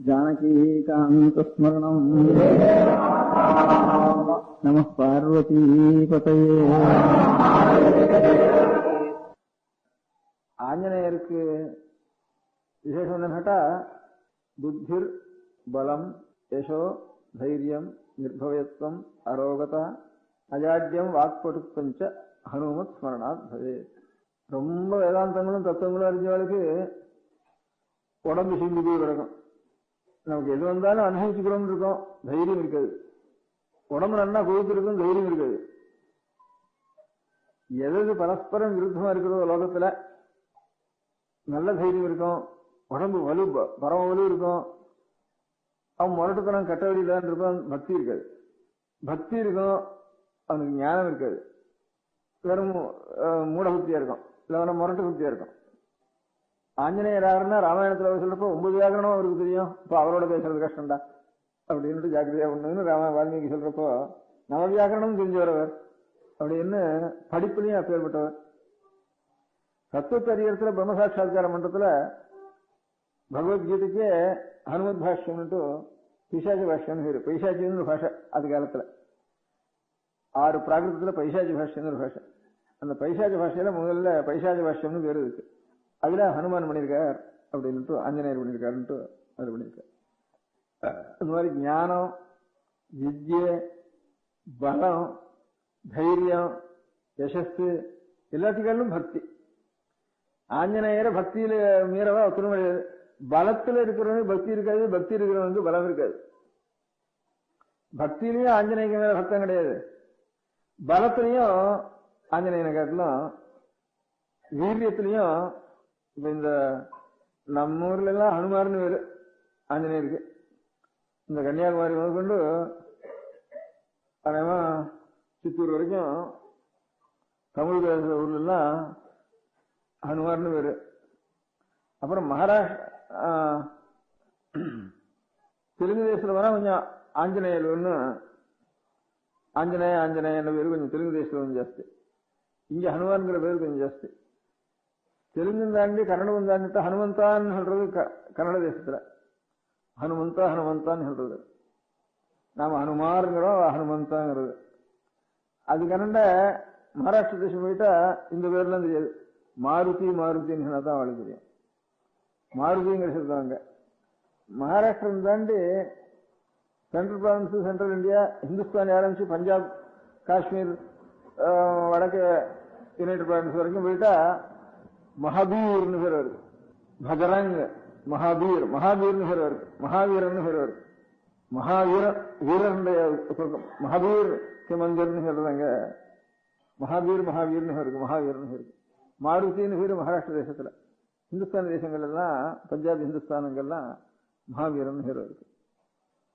जानकीकान्तस्मरणम् नमः பார்வதீபதையே ஆஞ்சநேயருக்கு விசேஷம் என்னன்னு கேட்டா புத்திர் பலம் யசோ தைரியம் நிர்பயத்துவம் அரோகதா அஜாட்யம் வாக்படுத்தஞ்ச ஹனுமத் ஸ்மரணாத் பவே ரொம்ப வேதாந்தங்களும் தத்துவங்களும் அறிஞ்சவளுக்கு உடம்பு சிந்தி போய் கிடக்கும் நமக்கு எது வந்தாலும் அனுபவிச்சுக்கிறோம்னு இருக்கோம். தைரியம் இருக்காது. உடம்பு நல்லா கொழுத்து இருக்கும் தைரியம் இருக்காது. எது எது பரஸ்பரம் விருத்தமா இருக்கிறதோ லோகத்துல நல்ல தைரியம் இருக்கும். உடம்பு வலு பரம வலு இருக்கும். அவன் முரட்டுத்தனம் கட்ட வழியிலான் இருப்பான். பக்தி இருக்காது. பக்தி இருக்கும். அவனுக்கு ஞானம் இருக்காது. வெறும் மூட இருக்கும். இல்ல வேணா முரட்டு பக்தியா இருக்கும். ஆஞ்சநேயர் யாருன்னா ராமாயணத்துல அவர் சொல்றப்போ ஒன்பது வியாகரணம் அவருக்கு தெரியும். இப்ப அவரோட பேசுறது கஷ்டம்டா. அப்படின்ட்டு ஜாக்கிரதையா பண்ணுன்னு ராம வால்மீகி சொல்றப்போ நவ வியாகரணம் தெரிஞ்சவரவர் அப்படின்னு படிப்புலயும் அப்பேற்பட்டவர். தத்துவத்தை அறியறதுல பிரம்ம மன்றத்துல பகவத்கீதைக்கே ஹனுமத் பாஷ்யம்னுட்டு பைசாச்சி பாஷ்யம்னு பேரு. பைசாச்சின்னு ஒரு பாஷை அது காலத்துல. ஆறு பிராகிருதத்துல பைசாஜி பாஷ்யம்னு ஒரு பாஷை. அந்த பைசாச்சி பாஷையில முதல்ல பைசாஜி பாஷ்யம்னு பேர் இருக்கு. அதுல ஹனுமான் பண்ணியிருக்கார் அப்படின்ட்டு ஆஞ்சநேயர் பண்ணியிருக்காருன்ட்டு அது பண்ணியிருக்கார் இந்த மாதிரி ஞானம் வித்ய பலம் தைரியம் யசஸ்து எல்லாத்துக்காலும் பக்தி. ஆஞ்சநேயர பக்தியில மீறவா ஒத்துணும் பலத்துல இருக்கிறவனுக்கு பக்தி இருக்காது பக்தி இருக்கிறவனுக்கு பலம் இருக்காது. பக்தியிலையும் ஆஞ்சநேயக்கு மேல பக்தம் கிடையாது. பலத்திலையும் ஆஞ்சநேயனை காட்டிலும் வீரியத்திலையும் இப்ப இந்த நம்ம ஊர்ல எல்லாம் ஹனுமார்னு பேரு. ஆஞ்சநேயருக்கு. இந்த கன்னியாகுமரி முதற்கொண்டு அதேமா சித்தூர் வரைக்கும் தமிழ் பேசுற ஊர்ல எல்லாம் ஹனுமார்னு பேரு. அப்புறம் மகாராஷ்டிரா தெலுங்கு தேசத்துல வர கொஞ்சம் ஆஞ்சநேயர் ஒன்று ஆஞ்சநேய ஆஞ்சநேயன்னு பேரு கொஞ்சம் தெலுங்கு தேசத்துல கொஞ்சம் ஜாஸ்தி. இங்க ஹனுமான்கிற பேர் கொஞ்சம் ஜாஸ்தி. தெலுங்கு தாண்டி கன்னடம் தாண்டிட்டு ஹனுமந்தான்னு சொல்றது க- கன்னட தேசத்துல. ஹனுமந்தா ஹனுமந்தான்னு சொல்றது. நாம ஹனுமாருங்கிறோம் ஹனுமந்தாங்கிறது. அது கன்னட மகாராஷ்டிர தேசம் போயிட்டா இந்த பேர்லாம் தெரியாது. மாருதி மாருதின்னு சொன்னா தான் அவளுக்கு தெரியும். மாருதிங்கிற சொல்றாங்க மகாராஷ்டிரம் தாண்டி central province central India Hindustan ஆரம்பிச்சு பஞ்சாப் காஷ்மீர் வடக்கு யுனைடெட் ப்ராவின்ஸ் வரைக்கும் போயிட்டா மகாபீர்னு பேர் வருது. பஜரங் மகாபீர் மகாபீர்னு பேர் வருது. மகாவீரன்னு பேர் வருது. மகாவீர வீரனுடைய மகாபீர் மந்திர்னு சொல்றாங்க. மகாபீர் மகாவீர்னு இருக்கு மகாவீர்னு இருக்கு மாருதின்னு பேரு மகாராஷ்டிர தேசத்துல. இந்துஸ்தான் தேசங்கள் எல்லாம் பஞ்சாப் இந்துஸ்தானங்கள்லாம் மகாவீரன் பேர் இருக்கு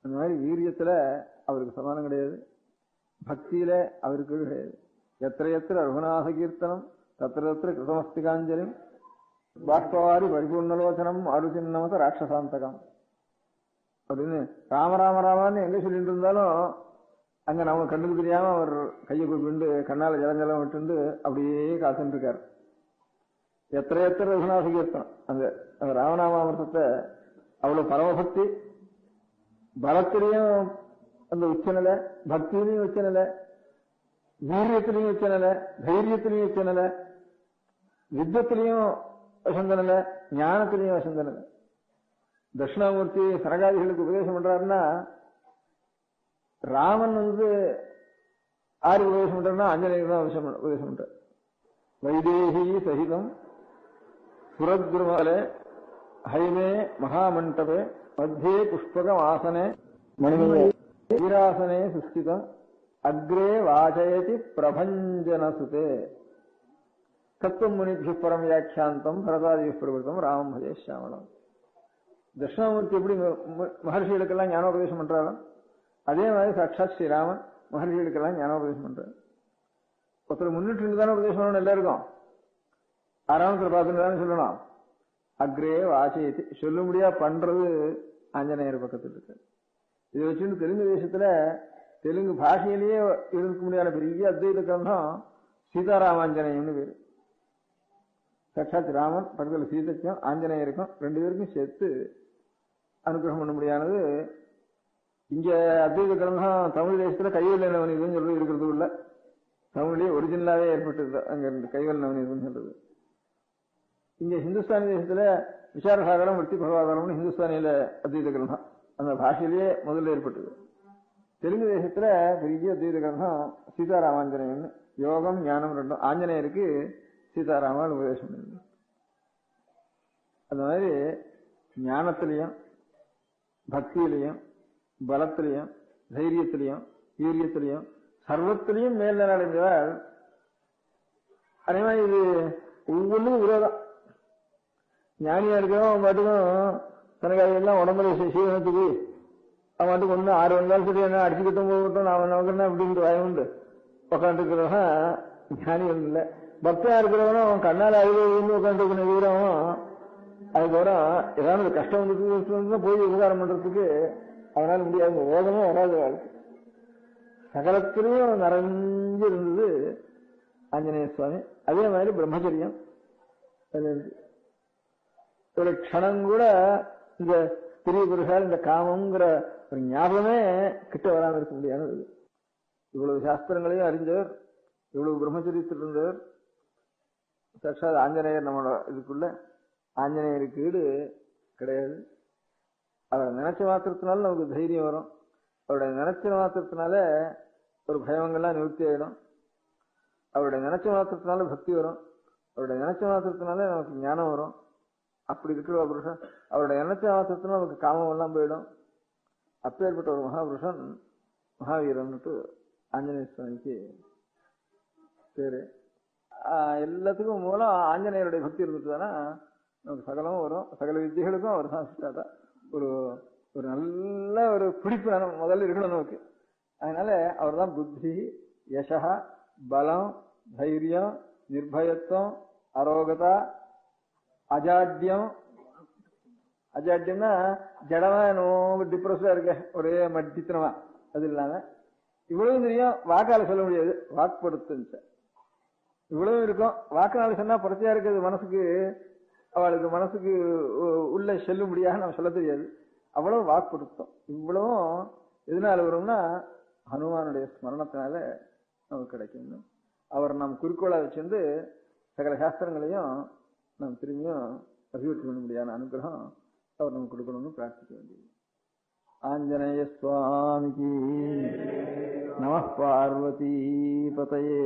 அந்த மாதிரி வீரியத்துல அவருக்கு சமானம் கிடையாது. பக்தியில அவருக்கு கிடையாது. எத்திர எத்திர ரகுநாத கீர்த்தனம் தத்திர தத்திர கிருதமஸ்திகாஞ்சலி பாஷ்பவாரி பரிபூர்ணலோச்சனம் ஆருச்சின்னமத ராட்சசாந்தகம் அப்படின்னு ராம ராம ராமான்னு எங்க சொல்லிட்டு இருந்தாலும் அங்க நம்ம கண்ணுக்கு தெரியாம அவர் கையை கூப்பிண்டு கண்ணால ஜலஞ்சலம் விட்டுண்டு அப்படியே காத்துட்டு இருக்காரு எத்தனை எத்தனை ரகுநாத கீர்த்தனம் அந்த அந்த ராமநாமாமிரதத்தை அவ்வளவு பரமபக்தி பலத்திலையும் அந்த உச்சநிலை பக்தியிலையும் உச்சநிலை வீரியத்திலையும் உச்சநிலை தைரியத்திலையும் உச்சநிலை வித்தத்திலையும் வசந்தனில்லை ஞானத்திலையும் வசந்தனில்லை தட்சிணாமூர்த்தி சனகாதிகளுக்கு உபதேசம் பண்றாருன்னா ராமன் வந்து ஆறு உபதேசம் பண்றாருன்னா ஆஞ்சநேயர் தான் உபதேசம் பண்ற- பண்றார். வைதேகி சகிதம் சுரத்ருமலே ஹைமே மகாமண்டபே மத்தியே புஷ்பகம் ஆசனே மணிமணி வீராசனே சுஸ்திதம் அக்ரே வாசயதி பிரபஞ்சன சுதே முனிபிய பரம் வியாக்கியாந்தம் பரதாதி பிரபுத்தம் ராமம் பஜே சாமலம் தட்சிணாமூர்த்தி எப்படி ம- மகர்ஷிகளுக்கெல்லாம் ஞானோபதேசம் பண்றாரோ அதே மாதிரி சாட்சாத் ஸ்ரீராமன் மகர்ஷிகளுக்கெல்லாம் ஞானோபதேசம் பண்றாரு. ஒருத்தர் முன்னிட்டு இருந்து தானே உபதேசம் பண்ணணும் எல்லாருக்கும். ஆறாமத்தில் பார்த்துட்டு தானே சொல்லணும். அக்ரே வாசயத்தி சொல்லும்படியா பண்றது ஆஞ்சநேயர் பக்கத்தில் இருக்கு. இதை வச்சுட்டு தெலுங்கு தேசத்துல தெலுங்கு பாஷையிலேயே இருக்க முடியாத பெரிய அத்வைத கிரந்தம் சீதாராமாஞ்சநேயம்னு பேரு. சாட்சாத் ராமன் பக்கத்தில் சீதைக்கும் ஆஞ்சநேயருக்கும் ரெண்டு பேருக்கும் சேர்த்து அனுகிரகம் பண்ண முடியானது. இங்க அத்வைத கிரந்தம் தமிழ் தேசத்துல கைவல்ல நவநீதம் சொல்றது இருக்கிறது இல்ல தமிழ்லேயே ஒரிஜினலாவே ஏற்பட்டது அங்க இருந்து கைவல் நவநீதம் சொல்றது. இங்க ஹிந்துஸ்தானி தேசத்துல விசாரசாகரம் விருத்தி பகவாதாரம்னு ஹிந்துஸ்தானியில அத்வைத கிரந்தம். அந்த பாஷையிலேயே முதல்ல ஏற்பட்டது. தெலுங்கு தேசத்துல பெரிய அத்வைத கிரந்தம் சீதாராமாஞ்சனேயன் யோகம் ஞானம் ரெண்டும் ஆஞ்சநேயருக்கு சீதாராமன் உபதேசம் பண்ணது அந்த மாதிரி ஞானத்திலையும் பக்தியிலையும் பலத்திலையும் தைரியத்திலையும் வீரியத்திலையும் சர்வத்திலையும் மேல்நிலை அடைஞ்சவர் அதே மாதிரி இது ஒவ்வொன்றும் விரோதம் ஞானியா இருக்கிறவன் அவன் பாட்டுக்கும் தனக்கு அதெல்லாம் உடம்புல சீ- அவன் பாட்டுக்கு ஒண்ணு ஆறு வந்தாலும் சரி என்ன அடிச்சுக்கிட்டும் போகட்டும் நான் நமக்கு என்ன அப்படின்ட்டு வாய் உண்டு. உட்காந்துருக்கிறவன் ஞானிகள் இல்லை. பக்தா இருக்கிறவனும் அவன் கண்ணால் அழுது உட்காந்துருக்கணும் இருக்கிறவன் அதுக்கப்புறம் ஏதாவது ஒரு கஷ்டம் வந்துட்டு போய் உபகாரம் பண்றதுக்கு அவனால முடியாது. ஓகமே வராது வாழ்க்கை. சகலத்திலையும் நிறைஞ்சு இருந்தது ஆஞ்சநேய சுவாமி. அதே மாதிரி பிரம்மச்சரியம். ஒரு க்ஷணம் கூட இந்த பெரிய புருஷால் இந்த காமங்கிற ஒரு ஞாபகமே கிட்ட வராமல் இருக்க முடியாதது. இவ்வளவு சாஸ்திரங்களையும் அறிஞ்சவர் இவ்வளவு பிரம்மச்சரியத்தில் இருந்தவர் சாட்சாத் ஆஞ்சநேயர் நம்மளோட இதுக்குள்ள ஆஞ்சநேயருக்கு ஈடு கிடையாது. அவரை நினைச்ச மாத்திரத்தினால நமக்கு தைரியம் வரும். அவருடைய நினைச்ச மாத்திரத்தினால ஒரு பயங்கள்லாம் நிவர்த்தி ஆயிடும். அவருடைய நினைச்ச மாத்திரத்தினால பக்தி வரும். அவருடைய நினைச்ச மாத்திரத்தினால நமக்கு ஞானம் வரும். அப்படி இருக்கிற புருஷன் அவருடைய நினைச்ச மாத்திரத்தினால நமக்கு காமம் எல்லாம் போயிடும். அப்பேற்பட்ட ஒரு மகாபுருஷன் மகாவீரன்ட்டு ஆஞ்சநேய சுவாமிக்கு பேரு. எல்லாத்துக்கும் மூலம் ஆஞ்சநேயருடைய பக்தி இருந்துட்டுதானா நமக்கு சகலமும் வரும். சகல வித்தியைகளுக்கும் அவர் தான் ஒரு ஒரு நல்ல ஒரு பிடிப்பு நம்ம முதல்ல இருக்கணும் நமக்கு. அதனால அவர் தான் புத்தி யசா பலம் தைரியம் நிர்பயத்துவம் அரோகதா அஜாட்யம். அஜாட்யம்னா ஜடமா நோம்பு டிப்ரெஸ்டா இருக்க. ஒரே மட்டித்தனமா அது இல்லாம இவ்வளவு தெரியும் வாக்கால சொல்ல முடியாது. வாக்குப்படுத்துச்சு இவ்வளவு இருக்கும். வாக்குனால சொன்னா புரட்சியா இருக்கிறது மனசுக்கு அவளுக்கு மனசுக்கு உள்ள செல்லும்படியாக நம்ம சொல்ல தெரியாது. அவ்வளவு வாக்குப்படுத்தும் இவ்வளவும் எதனால வரும்னா ஹனுமானுடைய ஸ்மரணத்தினால நமக்கு கிடைக்கும் அவர் நம் குறிக்கோளா வச்சிருந்து சகல சாஸ்திரங்களையும் நாம் திரும்பியும் அபிவிருத்தி பண்ண முடியாத அனுகிரகம் அவர் நமக்கு கொடுக்கணும்னு பிரார்த்திக்க வேண்டியது. ஆஞ்சநேய சுவாமிக்கு நம பார்வதி பதையே.